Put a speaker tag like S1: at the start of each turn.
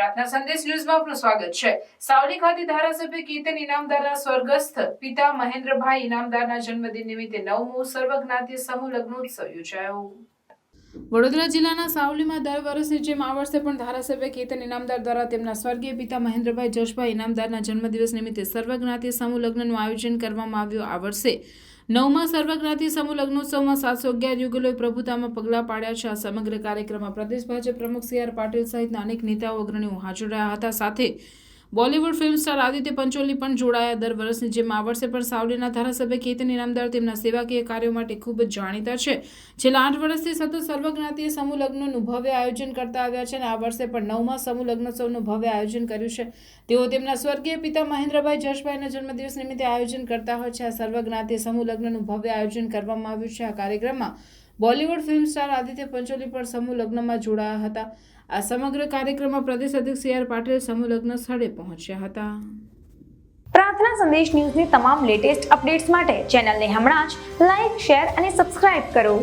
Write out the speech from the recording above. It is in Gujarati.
S1: પ્રાર્થના સંદેશ ન્યૂઝમાં આપનું સ્વાગત છે. સાવલી ખાતે ધારાસભ્ય કીર્તન ઇનામદારના સ્વર્ગસ્થ પિતા મહેન્દ્રભાઈ ઇનામદારના જન્મદિન નિમિત્તે નવમું સર્વજ્ઞાતીય સમૂહ લગ્નોત્સવ યોજાયો. વડોદરા જિલ્લાના સાવલીમાં દર વર્ષની જેમ આ વર્ષે પણ ધારાસભ્ય કેતન ઇનામદાર દ્વારા તેમના સ્વર્ગીય પિતા મહેન્દ્રભાઈ જશભાઈ ઇનામદારના જન્મદિવસ નિમિત્તે સર્વજ્ઞાતીય સમૂહ લગ્નનું આયોજન કરવામાં આવ્યું આ વર્ષે. નવમાં સર્વજ્ઞાતીય સમૂહ લગ્નોત્સવમાં સાતસો અગિયાર યુગલોએ પ્રભુતામાં પગલાં પાડ્યા છે. આ સમગ્ર કાર્યક્રમમાં પ્રદેશ ભાજપ પ્રમુખ સી આર પાટીલ સહિતના અનેક નેતાઓ અગ્રણીઓ હાજર રહ્યા હતા. સાથે Bollywood film star Aditya Pancholi પણ જોડાયા દર વર્ષની જેમ આ વર્ષે પણ સાવલીના ધારાસભ્ય કેતન ઇનામદાર તેમના સેવાકીય કાર્યો માટે ખૂબ જ જાણીતા છે. છેલ્લા આઠ વર્ષથી સતત સર્વજ્ઞાતીય સમૂહ લગ્નનું ભવ્ય આયોજન કરતા આવ્યા છે અને આ વર્ષે પણ નવમા સમૂહ લગ્નોત્સવનું ભવ્ય આયોજન કર્યું છે. તેઓ તેમના સ્વર્ગીય પિતા મહેન્દ્રભાઈ જશભાઈના જન્મદિવસ નિમિત્તે આયોજન કરતા હોય છે. આ સર્વજ્ઞાતીય સમૂહ લગ્નનું ભવ્ય આયોજન કરવામાં આવ્યું છે. આ કાર્યક્રમમાં Bollywood film star Aditya Pancholi પણ સમૂહ લગ્નમાં જોડાયા હતા. આ સમગ્ર કાર્યક્રમમાં પ્રદેશ અધ્યક્ષ સી આર પાટીલ સમૂહ લગ્ન સ્થળે પહોંચ્યા હતા.
S2: પ્રાર્થના સંદેશ ન્યૂઝની તમામ લેટેસ્ટ અપડેટ્સ માટે ચેનલને હમણાં જ લાઈક, શેર અને સબસ્ક્રાઇબ કરો.